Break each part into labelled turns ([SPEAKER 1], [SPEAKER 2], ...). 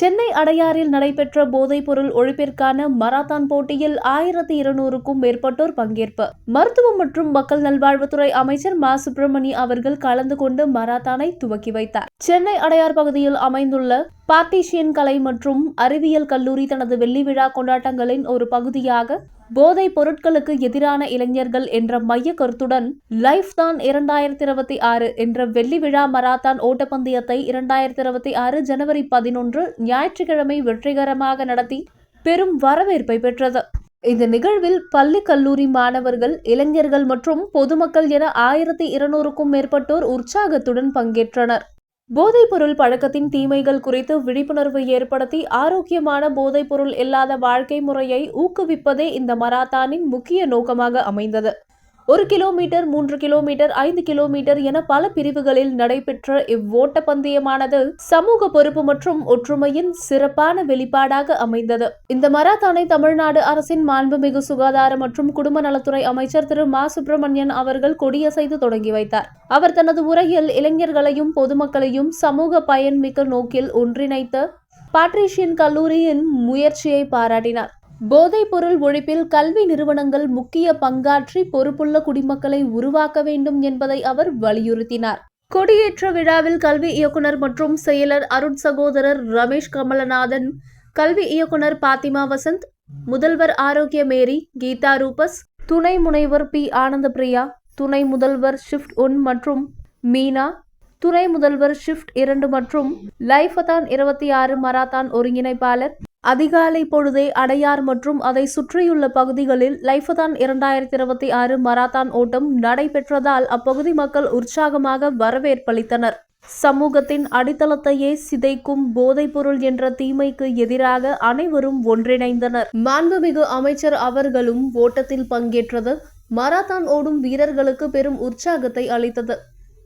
[SPEAKER 1] சென்னை அடையாறில் நடைபெற்ற போதைப்பொருள் ஒழிப்பிற்கான மராத்தான் போட்டியில் ஆயிரத்தி இருநூறுக்கும் மேற்பட்டோர் பங்கேற்பு. மருத்துவம் மற்றும் மக்கள் நல்வாழ்வுத்துறை அமைச்சர் மா. சுப்பிரமணி அவர்கள் கலந்து கொண்டு மராத்தானை துவக்கி வைத்தார். சென்னை அடையார் பகுதியில் அமைந்துள்ள பார்ட்டிஷியன் கலை மற்றும் அறிவியல் கல்லூரி தனது வெள்ளி விழா கொண்டாட்டங்களின் ஒரு பகுதியாக போதைப் பொருட்களுக்கு எதிரான இளைஞர்கள் என்ற மைய கருத்துடன் லைஃப் தான் இரண்டாயிரத்தி இருபத்தி ஆறு என்ற வெள்ளி விழா மராத்தான் ஓட்டப்பந்தயத்தை இரண்டாயிரத்தி இருபத்தி ஆறு ஜனவரி பதினொன்று ஞாயிற்றுக்கிழமை வெற்றிகரமாக நடத்தி பெரும் வரவேற்பை பெற்றது. இந்த நிகழ்வில் பள்ளி கல்லூரி மாணவர்கள் இளைஞர்கள் மற்றும் பொதுமக்கள் என ஆயிரத்தி இருநூறுக்கும் மேற்பட்டோர் உற்சாகத்துடன் பங்கேற்றனர். போதைப்பொருள் பழக்கத்தின் தீமைகள் குறித்து விழிப்புணர்வு ஏற்படுத்தி ஆரோக்கியமான போதைப்பொருள் இல்லாத வாழ்க்கை முறையை ஊக்குவிப்பதே இந்த மராத்தானின் முக்கிய நோக்கமாக அமைந்தது. ஒரு கிலோமீட்டர் மூன்று கிலோமீட்டர் ஐந்து கிலோமீட்டர் என பல பிரிவுகளில் நடைபெற்ற இவ்வோட்டப்பந்தயமானது சமூக பொறுப்பு மற்றும் ஒற்றுமையின் சிறப்பான வெளிப்பாடாக அமைந்தது. இந்த மராத்தானை தமிழ்நாடு அரசின் மாண்புமிகு சுகாதார மற்றும் குடும்ப நலத்துறை அமைச்சர் திரு. மா. சுப்பிரமணியன் அவர்கள் கொடியசைத்து தொடங்கி வைத்தார். அவர் தனது உரையில் இளைஞர்களையும் பொதுமக்களையும் சமூக பயன்மிக்க நோக்கில் ஒன்றிணைத்த பாட்ரிஷியன் கல்லூரியின் முயற்சியை பாராட்டினார். போதைப் பொருள் ஒழிப்பில் கல்வி நிறுவனங்கள் முக்கிய பங்காற்றி பொறுப்புள்ள குடிமக்களை உருவாக்க வேண்டும் என்பதை அவர் வலியுறுத்தினார். கொடியேற்ற விழாவில் கல்வி இயக்குனர் மற்றும் செயலர் அருண் சகோதரர் ரமேஷ் கமலநாதன் கல்வி இயக்குனர் பாத்திமா வசந்த் முதல்வர் ஆரோக்கிய மேரி கீதா ரூபஸ் துணை முனைவர் பி. ஆனந்த பிரியா துணை முதல்வர் ஷிஃப்ட் ஒன் மற்றும் மீனா துணை முதல்வர் ஷிஃப்ட் இரண்டு மற்றும் லைஃபதான் இருபத்தி ஆறு மராத்தான் ஒருங்கிணைப்பாளர் அதிகாலை பொழுதே அடையார் மற்றும் அதை சுற்றியுள்ள பகுதிகளில் லைஃபதான் இரண்டாயிரத்தி இருபத்தி ஆறு மராத்தான் ஓட்டம் நடைபெற்றதால் அப்பகுதி மக்கள் உற்சாகமாக வரவேற்பளித்தனர். சமூகத்தின் அடித்தளத்தையே சிதைக்கும் போதைப்பொருள் என்ற தீமைக்கு எதிராக அனைவரும் ஒன்றிணைந்தனர். மாண்புமிகு அமைச்சர் அவர்களும் ஓட்டத்தில் பங்கேற்றது. மராத்தான் ஓடும் வீரர்களுக்கு பெரும் உற்சாகத்தை அளித்தது.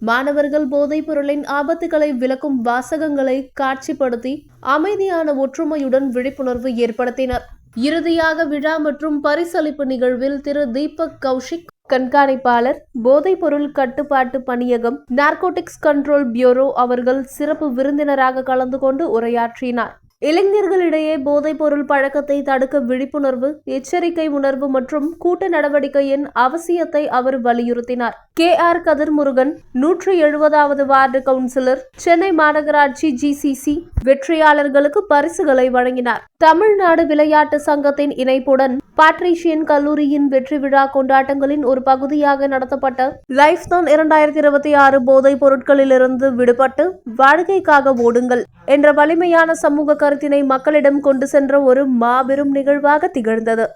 [SPEAKER 1] மாணவர்கள் போதைப் பொருளின் ஆபத்துகளை விளக்கும் வாசகங்களை காட்சிப்படுத்தி அமைதியான ஒற்றுமையுடன் விழிப்புணர்வு ஏற்படுத்தினர். இறுதியாக விழா மற்றும் பரிசளிப்பு நிகழ்வில் திரு தீபக் கௌஷிக் கண்காணிப்பாளர் போதைப் பொருள் கட்டுப்பாட்டு பணியகம் நார்கோட்டிக்ஸ் கண்ட்ரோல் பியூரோ அவர்கள் சிறப்பு விருந்தினராக கலந்து கொண்டு உரையாற்றினார். இளைஞர்களிடையே போதைப் பொருள் பழக்கத்தை தடுக்க விழிப்புணர்வு எச்சரிக்கை உணர்வு மற்றும் கூட்டு நடவடிக்கையின் அவசியத்தை அவர் வலியுறுத்தினார். கே. ஆர். கதிர்முருகன் நூற்றி எழுபதாவது வார்டு கவுன்சிலர் சென்னை மாநகராட்சி ஜிசிசி வெற்றியாளர்களுக்கு பரிசுகளை வழங்கினார். தமிழ்நாடு விளையாட்டு சங்கத்தின் இணைப்புடன் பாட்ரிஷியன் கல்லூரியின் வெற்றி விழா கொண்டாட்டங்களின் ஒரு பகுதியாக நடத்தப்பட்ட லைஃப் தான் இரண்டாயிரத்தி இருபத்தி ஆறு போதைப் பொருட்களிலிருந்து விடுபட்டு வாழ்க்கைக்காக ஓடுங்கள் என்ற வலிமையான சமூக கருத்தினை மக்களிடம் கொண்டு சென்ற ஒரு மாபெரும் நிகழ்வாக திகழ்ந்தது.